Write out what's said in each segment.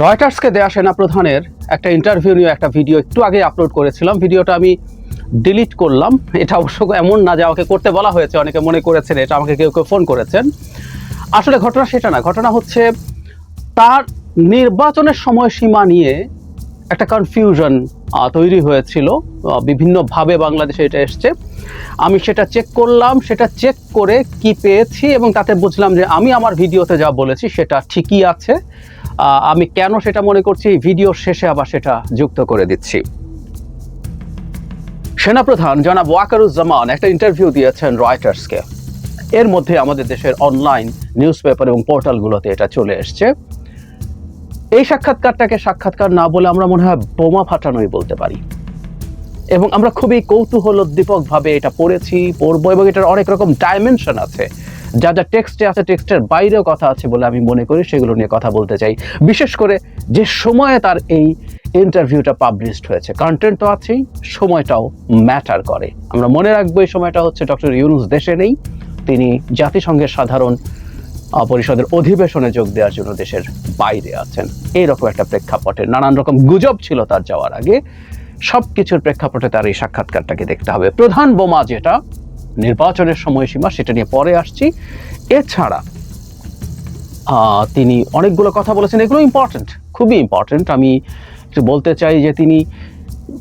রয়টার্সকে দেয়া সেনাপ্রধানের একটা ইন্টারভিউ নিয়ে একটা ভিডিও একটু আগে আপলোড করেছিলাম। ভিডিওটা আমি ডিলিট করলাম। এটা অবশ্য এমন না যে আমাকে করতে বলা হয়েছে, অনেকে মনে করেছেন, এটা আমাকে কেউ কেউ ফোন করেছেন। আসলে ঘটনা সেটা না, ঘটনা হচ্ছে তার নির্বাচনের সময়সীমা নিয়ে একটা কনফিউশন তৈরি হয়েছিল। বিভিন্নভাবে বাংলাদেশে এটা এসছে। আমি সেটা চেক করলাম, সেটা চেক করে কি পেয়েছি এবং তাতে বুঝলাম যে আমি আমার ভিডিওতে যা বলেছি সেটা ঠিকই আছে। আমি কেন সেটা মনে করছি? ভিডিওর শেষে আবার সেটা যুক্ত করে দিচ্ছি। সেনাপ্রধান জনাব ওয়াকারুজ্জামান একটা ইন্টারভিউ দিয়েছেন রয়টার্সকে। এর মধ্যে আমাদের দেশের অনলাইন নিউজ পেপার এবং পোর্টালগুলোতে এটা চলে এসছে। এই সাক্ষাৎকারটাকে সাক্ষাৎকার না বলে আমরা মনে হয় বোমা ফাটানোই বলতে পারি। এবং আমরা খুবই কৌতূহলোদ্দীপক ভাবে এটা পড়েছি, পড়ব এবং এটার অনেক রকম ডাইমেনশন আছে। যা যা টেক্সটে আছে টেক্সটের বাইরেও কথা আছে বলে আমি মনে করি, সেগুলো নিয়ে কথা বলতে চাই। বিশেষ করে যে সময়ে তার এই ইন্টারভিউটা পাবলিশড হয়েছে কন্টেন্ট তো আছেই, সময়টাও ম্যাটার করে। আমরা মনে রাখব এই সময়টা হচ্ছে ডক্টর ইউনুস দেশে নেই, তিনি জাতিসংঘের সাধারণ পরিষদের অধিবেশনে যোগ দেওয়ার জন্য দেশের বাইরে আছেন। এইরকম একটা প্রেক্ষাপটে নানান রকম গুজব ছিল তার যাওয়ার আগে। সব কিছুর প্রেক্ষাপটে তার এই সাক্ষাৎকারটাকে দেখতে হবে। প্রধান বোমা যেটা নির্বাচনের সময়সীমা সেটা নিয়ে পরে আসছি। এছাড়া তিনি অনেকগুলো কথা বলেছেন, এগুলো ইম্পর্টেন্ট খুবই ইম্পর্টেন্ট আমি একটু বলতে চাই যে তিনি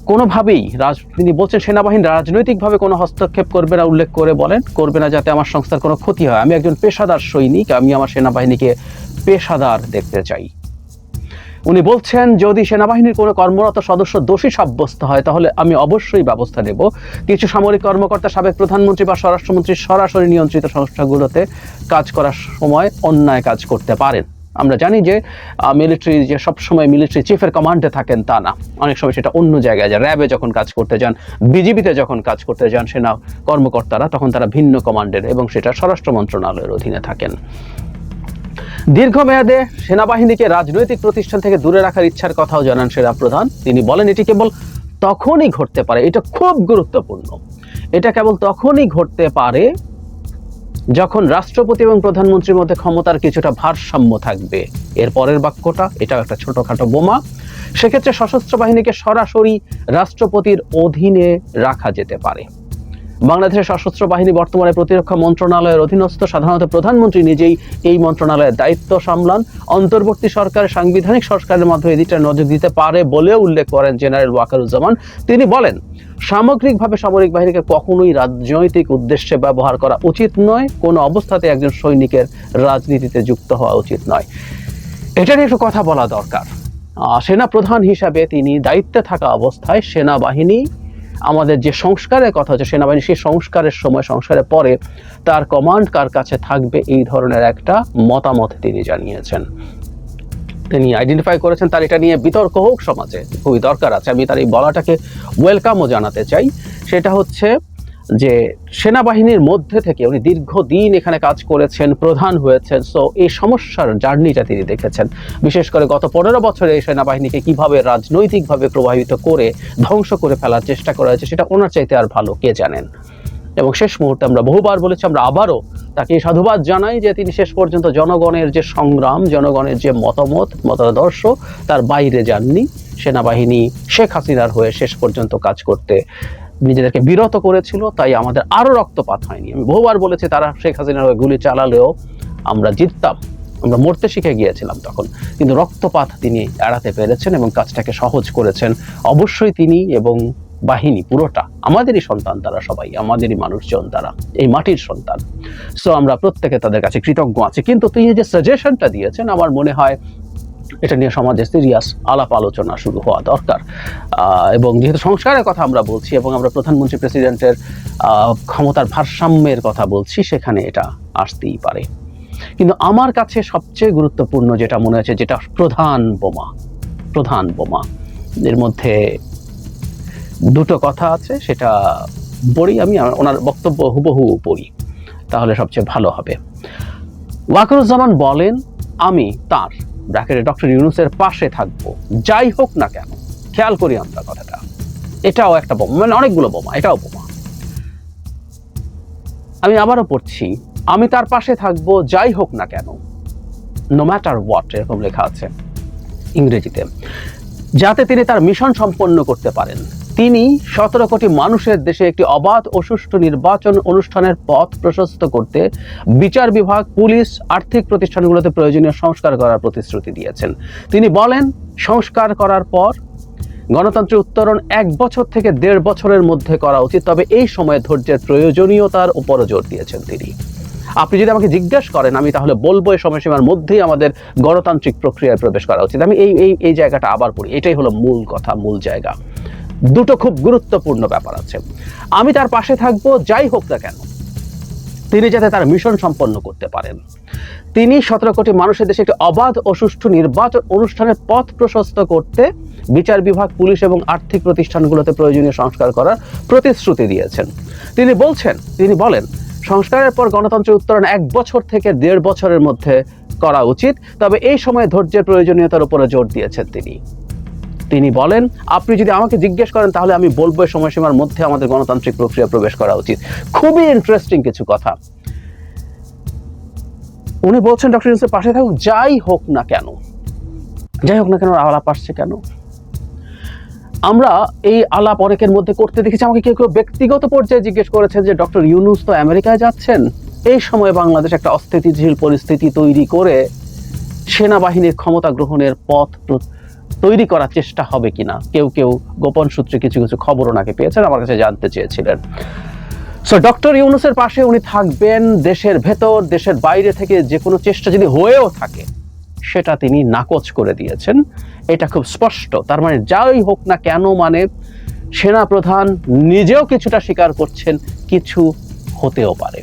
কোনোভাবেই রাজ, তিনি বলছেন সেনাবাহিনী রাজনৈতিকভাবে কোনো হস্তক্ষেপ করবে না, উল্লেখ করে বলেন, করবে না যাতে আমার সংস্থার কোনো ক্ষতি হয়। আমি একজন পেশাদার সৈনিক, আমি আমার সেনাবাহিনীকে পেশাদার দেখতে চাই। উনি বলছেন, যদি সেনাবাহিনীর কোনো কর্মরত সদস্য দোষী সাব্যস্ত হয়, তাহলে আমি অবশ্যই ব্যবস্থা নেব। কিছু সামরিক কর্মকর্তা, সাবেক প্রধানমন্ত্রী বা স্বরাষ্ট্রমন্ত্রী সরাসরি নিয়ন্ত্রিত সংস্থাগুলোতে কাজ করার সময় অন্যায় কাজ করতে পারেন। আমরা জানি যে মিলিটারি যে সবসময় মিলিটারি চিফের কমান্ডে থাকেন তা না। অনেক সময় সেটা অন্য জায়গায় যায়। র্যাবে যখন কাজ করতে যান, বিজিবিতে যখন কাজ করতে যান সেনা কর্মকর্তারা, তখন তারা ভিন্ন কমান্ডের এবং সেটা স্বরাষ্ট্র মন্ত্রণালয়ের অধীনে থাকেন। দীর্ঘমেয়াদে সেনাবাহিনীকে রাজনৈতিক প্রতিষ্ঠান থেকে দূরে রাখার ইচ্ছার কথাও জানান সেনা প্রধান তিনি বলেন, এটি কেবল তখনই ঘটতে পারে, এটা খুব গুরুত্বপূর্ণ। এটা কেবল তখনই ঘটতে পারে যখন রাষ্ট্রপতি এবং প্রধানমন্ত্রীর মধ্যে ক্ষমতার কিছুটা ভারসাম্য থাকবে। এর পরের বাক্যটা এটা একটা ছোটখাটো বোমা। সেক্ষেত্রে সশস্ত্র বাহিনীকে সরাসরি রাষ্ট্রপতির অধীনে রাখা যেতে পারে। বাংলাদেশের সশস্ত্র বাহিনী বর্তমানে প্রতিরক্ষা মন্ত্রণালয়ের অধীনস্থ। সাধারণত প্রধানমন্ত্রী নিজেই এই মন্ত্রণালয়ের দায়িত্ব সামলান। অন্তর্বর্তী সরকার, সাংবিধানিক সরকারের মাধ্যমে এদিকটা নজর দিতে পারে বলেও উল্লেখ করেন জেনারেল ওয়াকারুজ্জামান। তিনি বলেন, সামগ্রিকভাবে সামরিক বাহিনীকে কখনোই রাজনৈতিক উদ্দেশ্যে ব্যবহার করা উচিত নয়, কোনো অবস্থাতে একজন সৈনিকের রাজনীতিতে যুক্ত হওয়া উচিত নয়। এটা নিয়ে একটু কথা বলা দরকার। সেনা প্রধান হিসাবে তিনি দায়িত্বে থাকা অবস্থায় সেনাবাহিনী আমাদের যে সংস্কারের কথা হচ্ছে সেনাবাহিনী, সেই সংস্কারের সময়, সংস্কারের পরে তার কমান্ড কার কাছে থাকবে এই ধরনের একটা মতামত তিনি জানিয়েছেন। তিনি আইডেন্টিফাই করেছেন তার এটা নিয়ে বিতর্ক হোক সমাজে, খুবই দরকার আছে। আমি তার এই বলাটাকে ওয়েলকামও জানাতে চাই। সেটা হচ্ছে যে সেনাবাহিনীর মধ্যে থেকে উনি দীর্ঘদিন এখানে কাজ করেছেন, প্রধান হয়েছেন। সো এই সমস্যার জার্নিটা তিনি দেখেছেন। বিশেষ করে গত পনেরো বছরে এই সেনাবাহিনীকে কীভাবে রাজনৈতিকভাবে প্রভাবিত করে ধ্বংস করে ফেলার চেষ্টা করা হয়েছে, সেটা ওনার চাইতে আর ভালো কে জানেন? এবং শেষ মুহূর্তে আমরা বহুবার বলেছি, আমরা আবারও তাকে সাধুবাদ জানাই যে তিনি শেষ পর্যন্ত জনগণের যে সংগ্রাম, জনগণের যে মতামত, মতাদর্শ, তার বাইরে যাননি। সেনাবাহিনী শেখ হাসিনার হয়ে শেষ পর্যন্ত কাজ করতে নিজেদেরকে বিরত করেছিল, তাই আমাদের আরও রক্তপাত হয়নি। আমি বহুবার বলেছি, তারা শেখ হাসিনার গুলি চালালেও আমরা জিততাম, আমরা মরতে শিখে গিয়েছিলাম তখন। কিন্তু রক্তপাত তিনি এড়াতে পেরেছেন এবং কাজটাকে সহজ করেছেন। অবশ্যই তিনি এবং বাহিনী পুরোটা, আমাদেরই সন্তান তারা সবাই, আমাদেরই মানুষজন তারা, এই মাটির সন্তান। সো আমরা প্রত্যেকে তাদের কাছে কৃতজ্ঞ আছি। কিন্তু তিনি যে সাজেশনটা দিয়েছেন, আমার মনে হয় এটা নিয়ে সমাজে সিরিয়াস আলাপ আলোচনা শুরু হওয়া দরকার। এবং যেহেতু সংস্কারের কথা আমরা বলছি এবং আমরা প্রধানমন্ত্রী প্রেসিডেন্টের ক্ষমতার ভারসাম্যের কথা বলছি, সেখানে এটা আসতেই পারে। কিন্তু আমার কাছে সবচেয়ে গুরুত্বপূর্ণ যেটা মনে হচ্ছে যেটা প্রধান বোমা প্রধান বোমা, এর মধ্যে দুটো কথা আছে, সেটা পড়ি আমি ওনার বক্তব্য হুবহু পড়ি, তাহলে সবচেয়ে ভালো হবে। ওয়াকরুজ্জামান বলেন, আমি তার ব্র্যাকেটে ডক্টর ইউনুসের পাশে থাকব। যাই হোক না কেন, খেয়াল করি আমরা কথাটা। এটাও একটা বোমা মানে অনেকগুলো বোমা, এটাও বোমা। আমি আবারও পড়ছি, আমি তার পাশে থাকব, যাই হোক না কেন। নো ম্যাটার হোয়াট এরকম লেখা আছে ইংরেজিতে। যাতে তিনি তার মিশন সম্পন্ন করতে পারেন। তিনি সতেরো কোটি মানুষের দেশে একটি অবাধ ও সুষ্ঠু নির্বাচন অনুষ্ঠানের পথ প্রশস্ত করতে বিচার বিভাগ, পুলিশ, আর্থিক প্রতিষ্ঠানগুলোতে প্রয়োজনীয় সংস্কার করার প্রতিশ্রুতি দিয়েছেন। তিনি বলেন, সংস্কার করার পর গণতন্ত্রের উত্তরণ এক বছর থেকে দেড় বছরের মধ্যে করা উচিত, তবে এই সময়ে ধৈর্যের প্রয়োজনীয়তার উপরও জোর দিয়েছেন তিনি। আপনি যদি আমাকে জিজ্ঞেস করেন, আমি তাহলে বলব এই সময়সীমার মধ্যেই আমাদের গণতান্ত্রিক প্রক্রিয়ায় প্রবেশ করা উচিত। আমি এই এই এই জায়গাটা আবার পড়ি। এটাই হলো মূল কথা, মূল জায়গা। দুটো খুব গুরুত্বপূর্ণ ব্যাপার আছে। আমি তার পাশে থাকব, যাই হোক না কেন। তিনি যাতে তার মিশন সম্পন্ন করতে পারেন। তিনি সতেরো কোটি মানুষের দেশে একটি অবাধ ও সুষ্ঠু নির্বাচন অনুষ্ঠানের পথ প্রশস্ত করতে বিচার বিভাগ, পুলিশ এবং আর্থিক প্রতিষ্ঠানগুলোতে প্রয়োজনীয় সংস্কার করার প্রতিশ্রুতি দিয়েছেন। তিনি বলছেন, তিনি বলেন, সংস্কারের পর গণতন্ত্রের উত্তরণ এক বছর থেকে দেড় বছরের মধ্যে করা উচিত, তবে এই সময় ধৈর্যের প্রয়োজনীয়তার উপরে জোর দিয়েছেন তিনি। তিনি বলেন, আপনি যদি আমাকে জিজ্ঞেস করেন, তাহলে আমি বলব সময়সীমার মধ্যে আমাদের গণতান্ত্রিক প্রক্রিয়া প্রবেশ করা উচিত। খুবই ইন্টারেস্টিং কিছু কথা। উনি বলছেন, ডক্টর ইউনুসের পাশে থাকুক যাই হোক না কেন। যাই হোক না কেন আলাপ আসছে কেন? আমরা এই আলাপ অনেকের মধ্যে করতে দেখেছি। আমাকে কেউ কেউ ব্যক্তিগত পর্যায়ে জিজ্ঞেস করেছেন যে, ডক্টর ইউনুস তো আমেরিকায় যাচ্ছেন? এই সময় বাংলাদেশ একটা অস্থিতিশীল পরিস্থিতি তৈরি করে সেনাবাহিনীর ক্ষমতা গ্রহণের পথ তৈরি করার চেষ্টা হবে কিনা? কেউ কেউ গোপন সূত্রে কিছু কিছু খবর ওনাকে পেয়েছেন, আমার কাছে জানতে চেয়েছিলেন। সো ডক্টর ইউনুসের পাশে উনি থাকবেন, দেশের ভেতর, দেশের বাইরে থেকে যে কোনো চেষ্টা যদি হয়েও থাকে, সেটা তিনি নাকচ করে দিয়েছেন। এটা খুব স্পষ্ট। তার মানে যাই হোক না কেন মানে সেনাপ্রধান নিজেও কিছুটা স্বীকার করছেন, কিছু হতেও পারে।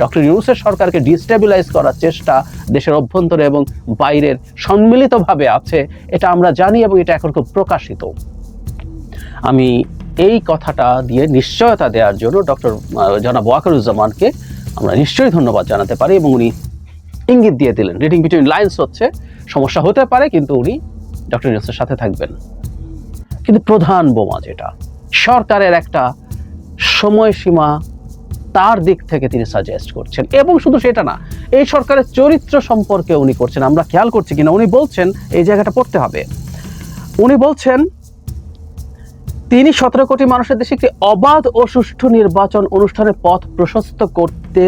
ডক্টর ইউনুসের সরকারকে ডিস্টেবিলাইজ করার চেষ্টা দেশের অভ্যন্তরে এবং বাইরের সম্মিলিতভাবে আছে, এটা আমরা জানি এবং এটা এখন খুব প্রকাশিত। আমি এই কথাটা দিয়ে নিশ্চয়তা দেওয়ার জন্য ডক্টর জনাব ওয়াকারুজ্জামানকে আমরা নিশ্চয়ই ধন্যবাদ জানাতে পারি এবং উনি ইঙ্গিত দিয়ে দিলেন। রিডিং বিটুইন লাইন্স হচ্ছে, সমস্যা হতে পারে কিন্তু উনি ডক্টর ইউনুসের সাথে থাকবেন। কিন্তু প্রধান বোমা যেটা, সরকারের একটা সময়সীমা তার দিক থেকে তিনি সাজেস্ট করছেন। এবং শুধু সেটা না, এই সরকারের চরিত্র সম্পর্কে উনি করছেন, আমরা খেয়াল করছি কিনা, উনি বলছেন, এই জায়গাটা পড়তে হবে। উনি বলছেন, তিনি সতেরো কোটি মানুষের দেশে একটি অবাধ ও সুষ্ঠু নির্বাচন অনুষ্ঠানের পথ প্রশস্ত করতে,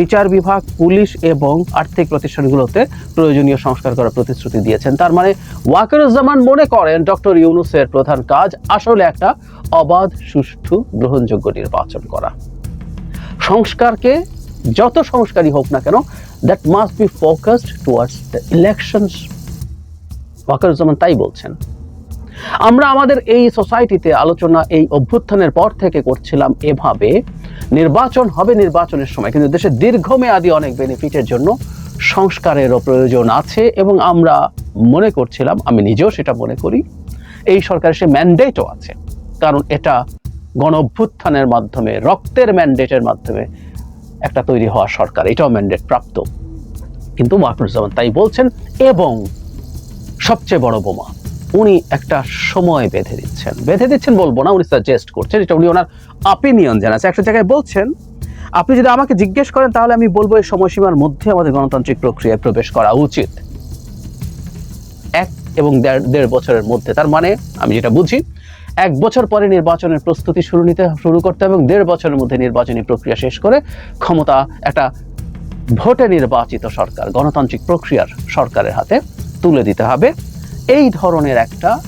বিচার বিভাগ, পুলিশ এবং আর্থিক প্রতিষ্ঠানগুলোতে প্রয়োজনীয় সংস্কার করার প্রতিশ্রুতি দিয়েছেন। তার মানে ওয়াকারুজ্জামান মনে করেন, ডক্টর ইউনুসের প্রধান কাজ আসলে একটা অবাধ, সুষ্ঠু, গ্রহণযোগ্য নির্বাচন করা। সংস্কারকে যত সংস্কারই হোক না কেন that must be focused towards the elections Wakeruzzaman তাই বলছেন। আমরা আমাদের এই সোসাইটিতে আলোচনা, এই অভ্যুত্থানের পর থেকে করছিলাম এভাবে, নির্বাচন হবে নির্বাচনের সময়, কিন্তু দেশের দীর্ঘমেয়াদী অনেক বেনিফিটের জন্য সংস্কারেরও প্রয়োজন আছে এবং আমরা মনে করছিলাম, আমি নিজেও সেটা মনে করি, এই সরকারের সে ম্যান্ডেটও আছে। কারণ এটা গণ অভ্যুত্থানের মাধ্যমে, রক্তের ম্যান্ডেটের মাধ্যমে একটা তৈরি হওয়া সরকার। এটাও ম্যান্ডেট প্রাপ্ত। কিন্তু মাহফুজুজ্জামান তাই বলছেন, এবং সবচেয়ে বড় বোমা। উনি একটা সময় বেঁধে দিচ্ছেন। বেঁধে দিচ্ছেন বলব না, উনি সাজেস্ট করছেন, এটা উনি ওনার অপিনিয়ন জানাচ্ছে। একটা জায়গায় বলছেন, আপনি যদি আমাকে জিজ্ঞেস করেন, তাহলে আমি বলব এই সময়সীমার মধ্যে আমাদের গণতান্ত্রিক প্রক্রিয়ায় প্রবেশ করা উচিত। এক এবং দেড় দেড় বছরের মধ্যে। তার মানে আমি যেটা বুঝি এক বছর পরে নির্বাচনের প্রস্তুতি শুরু নিতে শুরু করতে এবং দেড় বছরের মধ্যে নির্বাচনী প্রক্রিয়া শেষ করে ক্ষমতা একটা ভোটে নির্বাচিত সরকার, গণতান্ত্রিক প্রক্রিয়ার সরকারের হাতে তুলে দিতে হবে। এই ধরনের একটা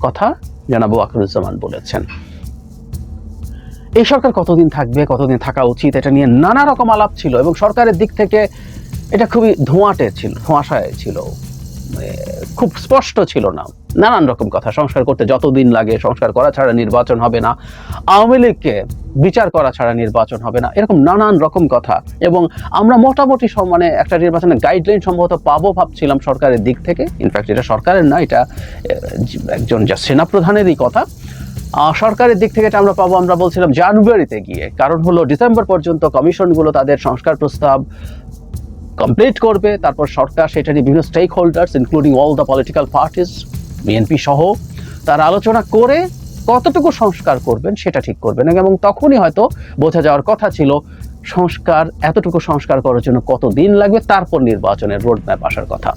কথা জানাব আকরুজ্জামান বলেছেন। এই সরকার কতদিন থাকবে, কতদিন থাকা উচিত, এটা নিয়ে নানা রকম আলাপ ছিল এবং সরকারের দিক থেকে এটা খুবই ধোঁয়াটে ছিল, ধোঁয়াশায় ছিল। খুব স্পষ্ট ছিল না। নানান রকম কথা। সংস্কার করতে যতদিন লাগে সংস্কার করা ছাড়া নির্বাচন হবে না। আওয়ামী লীগকে বিচার করা ছাড়া নির্বাচন হবে না। এরকম নানান রকম কথা। এবং আমরা মোটামুটি মানে একটা নির্বাচনের গাইডলাইন সম্ভবত পাবো ভাবছিলাম সরকারের দিক থেকে। ইনফ্যাক্ট এটা সরকারের না, এটা একজন যা সেনাপ্রধানেরই কথা। সরকারের দিক থেকে এটা আমরা পাবো, আমরা বলছিলাম জানুয়ারিতে গিয়ে। কারণ হলো ডিসেম্বর পর্যন্ত কমিশনগুলো তাদের সংস্কার প্রস্তাব কমপ্লিট করবে। তারপর সরকার সেটা নিয়ে বিভিন্ন stakeholders including all the political parties BNP সহ তার আলোচনা করে কতটুকু সংস্কার করবেন সেটা ঠিক করবেন। এবং তখনই হয়তো বোঝা যাওয়ার কথা ছিল, সংস্কার, এতটুকু সংস্কার করার জন্য কত দিন লাগবে, তারপর নির্বাচনের রোড ম্যাপ আসার কথা।